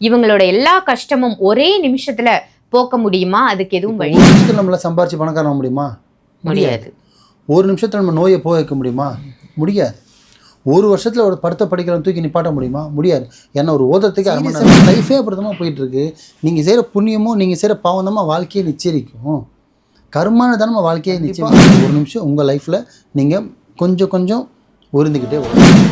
இவங்களோட எல்லா கஷ்டமும் ஒரே நிமிஷத்துல போக்க முடியுமா? அதுக்கு எதுவும் வழி நிமிஷத்துல நம்மள சம்பாரிச்சு பணக்காரன் ஆக முடியுமா? முடியாது. ஒரு நிமிஷத்துல நம்ம நோயை போக வைக்க முடியுமா? முடியாது. ஒரு வருஷத்துல ஒரு படுத்த படிக்கிறவன் தூக்கி நிப்பாட்ட முடியுமா? முடியாது. ஏன்னா ஒரு ஓதத்துக்கு அரை மணி நேரம் லைஃபே அப்படிதான் போயிட்டு இருக்கு நீங்க செய்யற புண்ணியமோ நீங்க செய்யற பாவம் தான் வாழ்க்கையை நிச்சயிக்கும். கர்மான தானே வாழ்க்கையை நிச்சயம் ஒரு நிமிஷம் உங்க லைஃப்ல நீங்க கொஞ்சம் கொஞ்சம் உருந்துக்கிட்டே வரும்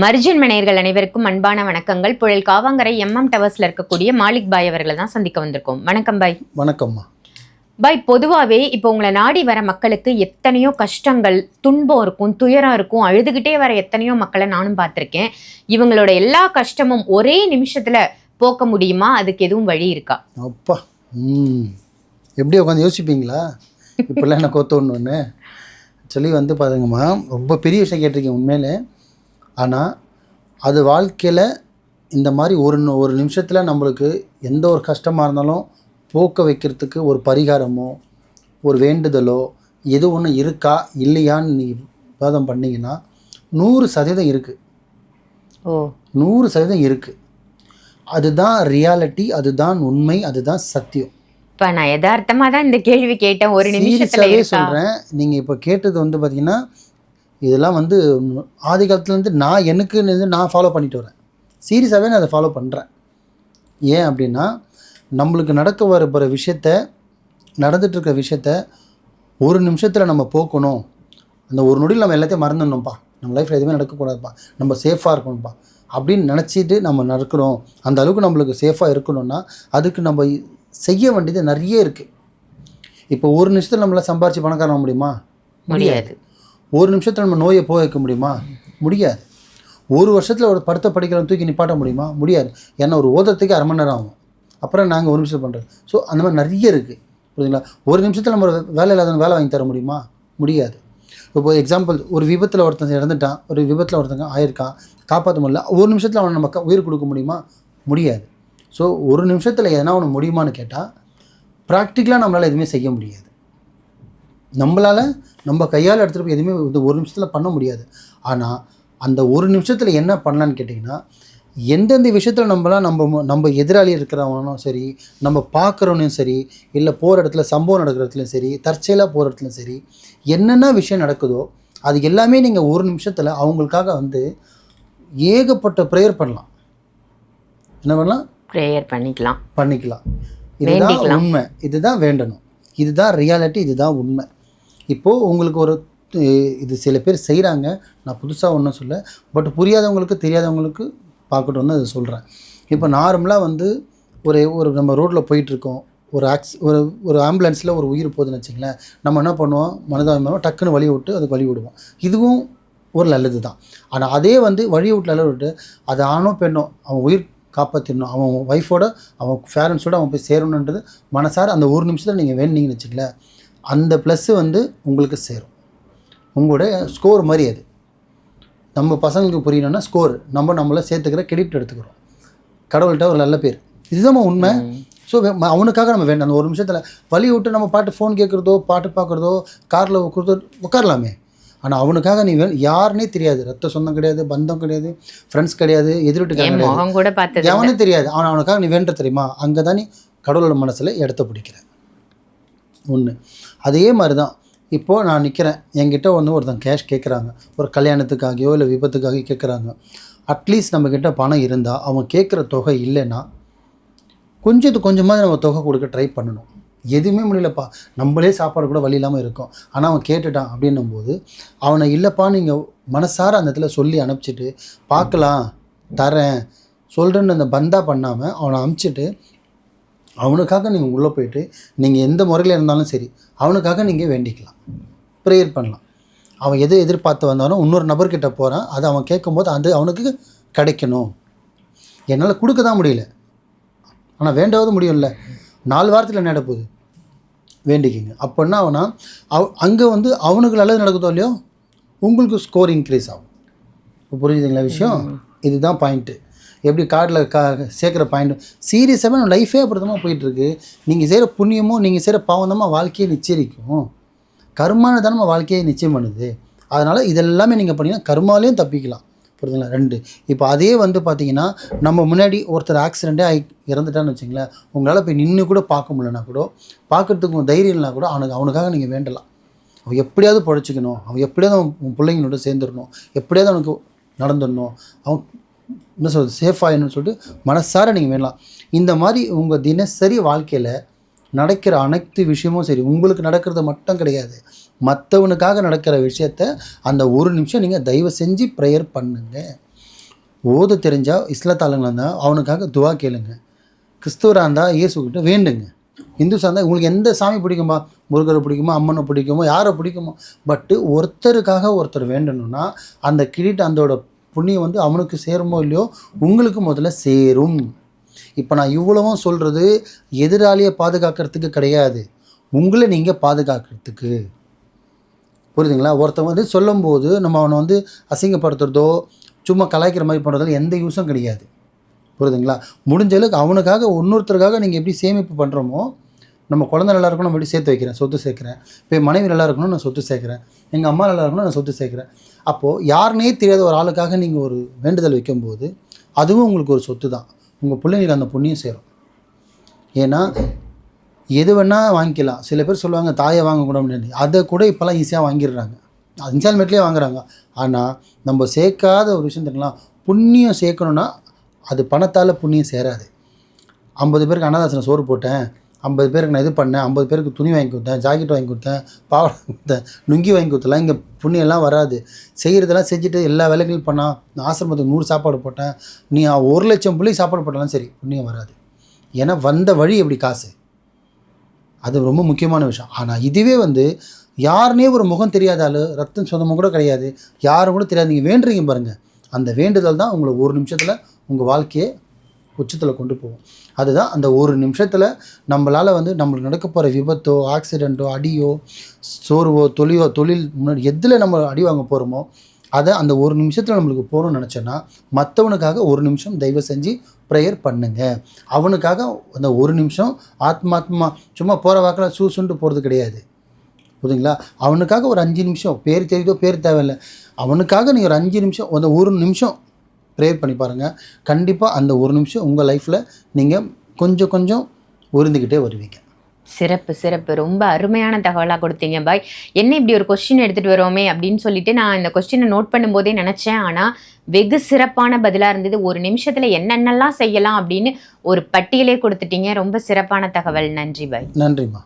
மர்ஜன் மனையர்கள் அனைவருக்கும் அன்பான வணக்கங்கள். புழல் காவாங்கரை எம்எம் டவர்ஸ்ல இருக்கக்கூடிய மாலிக் பாய் அவர்களை தான் சந்திக்க வந்திருக்கோம். வணக்கம் பாய். வணக்கம்மா. பாய் பொதுவாகவே இப்போ உங்களை நாடி வர மக்களுக்கு எத்தனையோ கஷ்டங்கள் துன்பம் இருக்கும் துயரம் இருக்கும் அழுதுகிட்டே வர எத்தனையோ மக்களை நானும் பார்த்துருக்கேன். இவங்களோட எல்லா கஷ்டமும் ஒரே நிமிஷத்துல போக்க முடியுமா? அதுக்கு எதுவும் வழி இருக்கா? அப்பா எப்படி உட்காந்து யோசிப்பீங்களா? இப்படிலாம் என்ன கோத்த ஒன்று சொல்லி வந்து பாருங்கம்மா ரொம்ப பெரிய விஷயம் கேட்டிருக்கீங்க உண்மையிலே. ஆனால் அது வாழ்க்கையில் இந்த மாதிரி ஒரு ஒரு நிமிஷத்தில் நம்மளுக்கு எந்த ஒரு கஷ்டமாக இருந்தாலும் போக்க வைக்கிறதுக்கு ஒரு பரிகாரமோ ஒரு வேண்டுதலோ எது ஒன்று இருக்கா இல்லையான்னு நீ விவாதம் பண்ணீங்கன்னா நூறு சதவீதம் இருக்குது ஓ. நூறு சதவீதம் இருக்குது அதுதான் ரியாலிட்டி அதுதான் உண்மை அதுதான் சத்தியம். இப்ப நான் யதார்த்தமா தான் இந்த கேள்வி கேட்டேன். ஒரு இருக்கா? சொல்கிறேன் நீங்கள் இப்போ கேட்டது வந்து பார்த்தீங்கன்னா இதெல்லாம் வந்து ஆதி காலத்துலேருந்து நான் எனக்குன்னு நான் ஃபாலோ பண்ணிட்டு வரேன். சீரியஸாகவே நான் அதை ஃபாலோ பண்ணுறேன் ஏன் அப்படின்னா நம்மளுக்கு நடக்க வர போகிற விஷயத்த நடந்துகிட்ருக்க விஷயத்த ஒரு நிமிஷத்தில் நம்ம போக்கணும். அந்த ஒரு நொடியில் நம்ம எல்லாத்தையும் மறந்துடணும்ப்பா. நம்ம லைஃப்பில் எதுவுமே நடக்கக்கூடாதுப்பா. நம்ம சேஃபாக இருக்கணும்ப்பா. அப்படின்னு நினச்சிட்டு நம்ம நடக்கிறோம். அந்த அளவுக்கு நம்மளுக்கு சேஃபாக இருக்கணும்னா அதுக்கு நம்ம செய்ய வேண்டியது நிறைய இருக்குது இப்போ ஒரு நிமிஷத்தில் நம்மளால் சம்பாரித்து பணக்காரன் முடியுமா? முடியாது. ஒரு நிமிஷத்தில் நம்ம நோயை போக வைக்க முடியுமா? முடியாது. ஒரு வருஷத்தில் ஒரு படுத்த படிக்கிறவன் தூக்கி நிப்பாட்ட முடியுமா? முடியாது. ஏன்னா ஒரு ஓதத்துக்கு அரை மணி நேரம் ஆகும். அப்புறம் நாங்கள் ஒரு நிமிஷம் பண்ணுறோம் ஸோ அந்த மாதிரி நிறைய இருக்குது புரியுதுங்களா? ஒரு நிமிஷத்தில் நம்ம வேலை இல்லாத வேலை வாங்கி தர முடியுமா? முடியாது. இப்போ எக்ஸாம்பிள் ஒரு விபத்தில் ஒருத்தன் இறந்துட்டான். ஒரு விபத்தில் ஒருத்தங்க ஆயிருக்கான். காப்பாற்ற முடியல. ஒரு நிமிஷத்தில் அவனை நம்ம உயிர் கொடுக்க முடியுமா? முடியாது. ஸோ ஒரு நிமிஷத்தில் எதனா ஒன்று முடியுமான்னு கேட்டால் ப்ராக்டிக்கலாக நம்மளால் எதுவுமே செய்ய முடியாது. நம்மளால் நம்ம கையால் எடுத்துகிட்டு போய் எதுவுமே இந்த ஒரு நிமிஷத்தில் பண்ண முடியாது. ஆனால் அந்த ஒரு நிமிஷத்தில் என்ன பண்ணலான்னு கேட்டிங்கன்னா எந்தெந்த விஷயத்தில் நம்மளாம் நம்ம நம்ம எதிராளி இருக்கிறவனும் சரி நம்ம பார்க்குறவனும் சரி இல்லை போகிற இடத்துல சம்பவம் நடக்கிற இடத்துலையும் சரி தற்செயலாக போகிற இடத்துலையும் சரி என்னென்ன விஷயம் நடக்குதோ அது எல்லாமே நீங்கள் ஒரு நிமிஷத்தில் அவங்களுக்காக வந்து ஏகப்பட்ட ப்ரேயர் பண்ணலாம். என்ன பண்ணலாம்? ப்ரேயர் பண்ணிக்கலாம். பண்ணிக்கலாம். இதுதான். உண்மை. இதுதான் வேண்டணும். இதுதான் ரியாலிட்டி இதுதான் உண்மை. இப்போது உங்களுக்கு ஒரு இது சில பேர் செய்கிறாங்க நான் புதுசாக ஒன்றும் சொல்ல பட் புரியாதவங்களுக்கு தெரியாதவங்களுக்கு பார்க்கட்டும்னு அதை சொல்கிறேன் இப்போ நார்மலாக வந்து ஒரு ஒரு நம்ம ரோட்டில் போயிட்டுருக்கோம். ஒரு ஆக்ஸ் ஒரு ஒரு ஆம்புலன்ஸில் ஒரு உயிர் போகுதுன்னு வச்சுங்களேன் நம்ம என்ன பண்ணுவோம்? மனிதாபிமானம் டக்குன்னு வழி விட்டு அதுக்கு வழி விடுவோம். இதுவும் ஒரு நல்லது தான். ஆனால் அதே வந்து வழி விட்டு நல்ல விட்டு அது ஆணோ பெண்ணோ அவன் உயிர் காப்பாற்றிடணும் அவன் ஒய்ஃபோட அவன் பேரண்ட்ஸோட அவன் போய் சேரணுன்றது மனசார அந்த ஒரு நிமிஷத்தில் நீங்கள் வேணுனீங்கன்னு வச்சுக்கல அந்த ப்ளஸ்ஸு வந்து உங்களுக்கு சேரும். உங்களோட ஸ்கோர் மாதிரி அது. நம்ம பசங்களுக்கு புரியணும்னா ஸ்கோர் நம்ம நம்மளை சேர்த்துக்கிற கிரெடிட் எடுத்துக்கிறோம். கடவுள்கிட்ட ஒரு நல்ல பேர். இதுதான் உண்மை. ஸோ அவனுக்காக நம்ம வேண்டாம். அந்த ஒரு நிமிஷத்தில் வழி விட்டு நம்ம பாட்டு ஃபோன் கேட்குறதோ பாட்டு பார்க்குறதோ காரில் உட்குறதோ உட்காரலாமே. ஆனால் அவனுக்காக நீ வே யாருன்னே தெரியாது. ரத்த சொந்தம் கிடையாது பந்தம் கிடையாது ஃப்ரெண்ட்ஸ் கிடையாது எதிர் வீட்டுக்காரங்க என் கிடையாது. முகம் கூட பார்த்தது இல்ல. எவனே தெரியாது. அவன் அவனுக்காக நீ வேண்ட தெரியுமா? அங்கே தான் நீ கடவுளோட மனசில் இடத்த பிடிக்கிற. ஒன்று அதே மாதிரி தான் இப்போது நான் நிற்கிறேன் என்கிட்ட வந்து ஒருத்தன் கேஷ் கேட்குறாங்க ஒரு கல்யாணத்துக்காகவோ இல்லை விபத்துக்காக கேட்குறாங்க அட்லீஸ்ட் நம்மக்கிட்ட பணம் இருந்தால் அவன் கேட்குற தொகை இல்லைன்னா கொஞ்சத்து கொஞ்சமாக நம்ம தொகை கொடுக்க ட்ரை பண்ணணும். எதுவுமே முடியலப்பா. நம்மளே சாப்பாடு கூட வழி இல்லாமல் இருக்கும். ஆனால் அவன் கேட்டுட்டான் அப்படின்னும் போது அவனை இல்லைப்பா நீங்கள் மனசார அந்த இடத்துல சொல்லி அனுப்பிச்சிட்டு பார்க்கலாம் தரேன். சொல்கிறேன்னு அந்த பந்தா பண்ணாமல் அவனை அனுப்பிச்சிட்டு அவனுக்காக நீங்கள் உள்ளே போயிட்டு நீங்கள் எந்த முறையில் இருந்தாலும் சரி அவனுக்காக நீங்கள் வேண்டிக்கலாம். ப்ரேயர் பண்ணலாம். அவன் எதை எதிர்பார்த்து வந்தாலும் இன்னொரு நபர்கிட்ட போகிறான் அதை அவன் கேட்கும்போது அது அவனுக்கு கிடைக்கணும். என்னால் கொடுக்க தான் முடியல. ஆனால் வேண்டாவது முடியும்ல. நாலு வாரத்தில் என்ன நடக்க போகுது? வேண்டிக்கிங்க. அப்படின்னா அவனா அவ அங்கே வந்து அவனுக்கு நல்லது நடக்குதோ இல்லையோ உங்களுக்கு ஸ்கோர் இன்க்ரீஸ் ஆகும். இப்போ புரியுதுங்களா விஷயம்? இதுதான் பாயிண்ட்டு எப்படி கார்டில் கா சேர்க்குற பாயிண்ட் சீரியஸாகவே நம்ம லைஃபே அப்புறமா போயிட்டுருக்கு. நீங்கள் செய்கிற புண்ணியமோ நீங்கள் செய்கிற பாவந்தமாக வாழ்க்கையை நிச்சயிக்கும். கர்மான தான் நம்ம வாழ்க்கையை நிச்சயம் பண்ணுது. அதனால் இதெல்லாமே நீங்கள் பண்ணீங்கன்னா கர்மாலையும் தப்பிக்கலாம். புரியுதுங்களா? ரெண்டு. இப்போ அதே வந்து பார்த்தீங்கன்னா நம்ம முன்னாடி ஒருத்தர் ஆக்சிடெண்ட்டே ஆகி இறந்துட்டான்னு வச்சுங்களேன் உங்களால் போய் நின்று கூட பார்க்க முடியலனா கூட பார்க்கறதுக்கும் தைரியம் இல்லைனா கூட அவனுக்கு அவனுக்காக நீங்கள் வேண்டலாம். அவன் எப்படியாவது பொழைச்சிக்கணும். அவன் எப்படியாவது அவன் உன் பிள்ளைங்களோட சேர்ந்துடணும். எப்படியாவது அவனுக்கு நடந்துடணும். அவன் என்ன சொல்கிறது சேஃப் ஆகணும்னு சொல்லிட்டு மனசார நீங்கள் வேணலாம் இந்த மாதிரி உங்கள் தினசரி வாழ்க்கையில் நடக்கிற அனைத்து விஷயமும் சரி உங்களுக்கு நடக்கிறது மட்டும் கிடையாது. மற்றவனுக்காக நடக்கிற விஷயத்த அந்த ஒரு நிமிஷம் நீங்கள் தயவு செஞ்சு ப்ரேயர் பண்ணுங்க. ஓத தெரிஞ்சால் இஸ்லாத்தாளுங்களாக இருந்தால் அவனுக்காக துவா கேளுங்க. கிறிஸ்துவராக இருந்தால் இயேசுக்கிட்ட வேண்டுங்க. இந்துஸாக இருந்தால் உங்களுக்கு எந்த சாமி பிடிக்குமா? முருகரை பிடிக்குமா? அம்மனை பிடிக்குமோ? யாரை பிடிக்குமோ? பட்டு ஒருத்தருக்காக ஒருத்தர் வேண்டணும்னா அந்த கிரீட் அந்தோட புண்ணியம் வந்து அவனுக்கு சேருமோ இல்லையோ உங்களுக்கு முதல்ல சேரும். இப்போ நான் இவ்வளவும் சொல்கிறது எதிராளியை பாதுகாக்கிறதுக்கு கிடையாது. உங்களை நீங்கள் பாதுகாக்கிறதுக்கு. புரியுதுங்களா? ஒருத்தன் வந்து சொல்லும்போது நம்ம அவனை வந்து அசிங்கப்படுத்துறதோ சும்மா கலாய்க்கிற மாதிரி பண்ணுறதோ எந்த யூஸும் கிடையாது. புரியுதுங்களா? முடிஞ்ச அளவுக்கு அவனுக்காக இன்னொருத்தருக்காக நீங்கள் எப்படி சேமிப்பு பண்ணுறோமோ நம்ம குழந்தை நல்லா இருக்கணும் நம்ம சேர்த்து வைக்கிறேன் சொத்து சேர்க்குறேன். இப்போ என் மனைவி நல்லா இருக்கணும் நான் சொத்து சேர்க்குறேன். எங்கள் அம்மா நல்லா இருக்கணும் நான் சொத்து சேர்க்குறேன். அப்போது யாருனே தெரியாத ஒரு ஆளுக்காக நீங்கள் ஒரு வேண்டுதல் வைக்கும்போது அதுவும் உங்களுக்கு ஒரு சொத்து தான் உங்கள் பிள்ளைங்களுக்கு அந்த புண்ணியம் சேரும். ஏன்னா எது வேணால் வாங்கிக்கலாம். சில பேர் சொல்லுவாங்க தாயை வாங்கக்கூடாது அதை கூட இப்போல்லாம் ஈஸியாக வாங்கிடுறாங்க. இன்ஸ்டால்மெண்ட்லேயே வாங்குறாங்க. ஆனால் நம்ம சேர்க்காத ஒரு விஷயம் தெரியுங்களா? புண்ணியம் சேர்க்கணுன்னா அது பணத்தால் புண்ணியம் சேராது. ஐம்பது பேருக்கு அனாதாசனம் சோறு போட்டேன். ஐம்பது பேருக்கு நான் இது பண்ணேன் ஐம்பது பேருக்கு துணி வாங்கி கொடுத்தேன் ஜாக்கெட் வாங்கி கொடுத்தேன் பாவாடை கொடுத்தேன் லுங்கி வாங்கி கொடுத்தலாம் இங்கே புண்ணியெல்லாம் வராது. செய்கிறதெல்லாம் செஞ்சுட்டு எல்லா வேலைகளும் பண்ணால் நான் ஆசிரமத்துக்கு நூறு சாப்பாடு போட்டேன். நீ ஒரு லட்சம் பிள்ளைக்கு சாப்பாடு போட்டாலும் சரி புண்ணியம் வராது. ஏன்னா வந்த வழி எப்படி காசு? அது ரொம்ப முக்கியமான விஷயம். ஆனால் இதுவே வந்து யாருனே ஒரு முகம் தெரியாத ஆள் ரத்தம் சொந்தமும் கூட கிடையாது. யாரும் கூட தெரியாது. நீங்கள் வேண்டுறீங்க பாருங்கள் அந்த வேண்டுதல் தான் உங்களை ஒரு நிமிஷத்தில் உங்கள் வாழ்க்கையை உச்சத்தில் கொண்டு போவோம். அதுதான் அந்த ஒரு நிமிஷத்தில் நம்மளால் வந்து நம்மளுக்கு நடக்க போகிற விபத்தோ ஆக்சிடெண்ட்டோ அடியோ சோர்வோ தொழிலோ தொழில் முன்னாடி எதில் நம்ம அடி வாங்க போகிறோமோ அதை அந்த ஒரு நிமிஷத்தில் நம்மளுக்கு போகணும்னு நினச்சோன்னா மற்றவனுக்காக ஒரு நிமிஷம் தயவு செஞ்சு ப்ரேயர் பண்ணுங்க. அவனுக்காக அந்த ஒரு நிமிஷம் ஆத்மாத்மா சும்மா போகிற வாக்கில் சூசுண்டு போகிறது கிடையாது. புரியுதுங்களா? அவனுக்காக ஒரு அஞ்சு நிமிஷம் பேர் தெரியுதோ பேர் தேவையில்லை. அவனுக்காக நீங்கள் ஒரு அஞ்சு நிமிஷம் அந்த ஒரு நிமிஷம் ப்ரேயர் பண்ணி பாருங்கள் கண்டிப்பாக அந்த ஒரு நிமிஷம் உங்கள் லைஃப்பில் நீங்கள் கொஞ்சம் கொஞ்சம் உருந்துக்கிட்டே வருவீங்க. சிறப்பு சிறப்பு. ரொம்ப அருமையான தகவலாக கொடுத்தீங்க பாய். என்ன இப்படி ஒரு கொஸ்டின் எடுத்துகிட்டு வரோமே அப்படின்னு சொல்லிட்டு நான் இந்த கொஸ்டினை நோட் பண்ணும்போதே நினச்சேன். ஆனால் வெகு சிறப்பான பதிலாக இருந்தது. ஒரு நிமிஷத்தில் என்னென்னலாம் செய்யலாம் அப்படின்னு ஒரு பட்டியலே கொடுத்துட்டீங்க. ரொம்ப சிறப்பான தகவல். நன்றி பாய். நன்றிம்மா.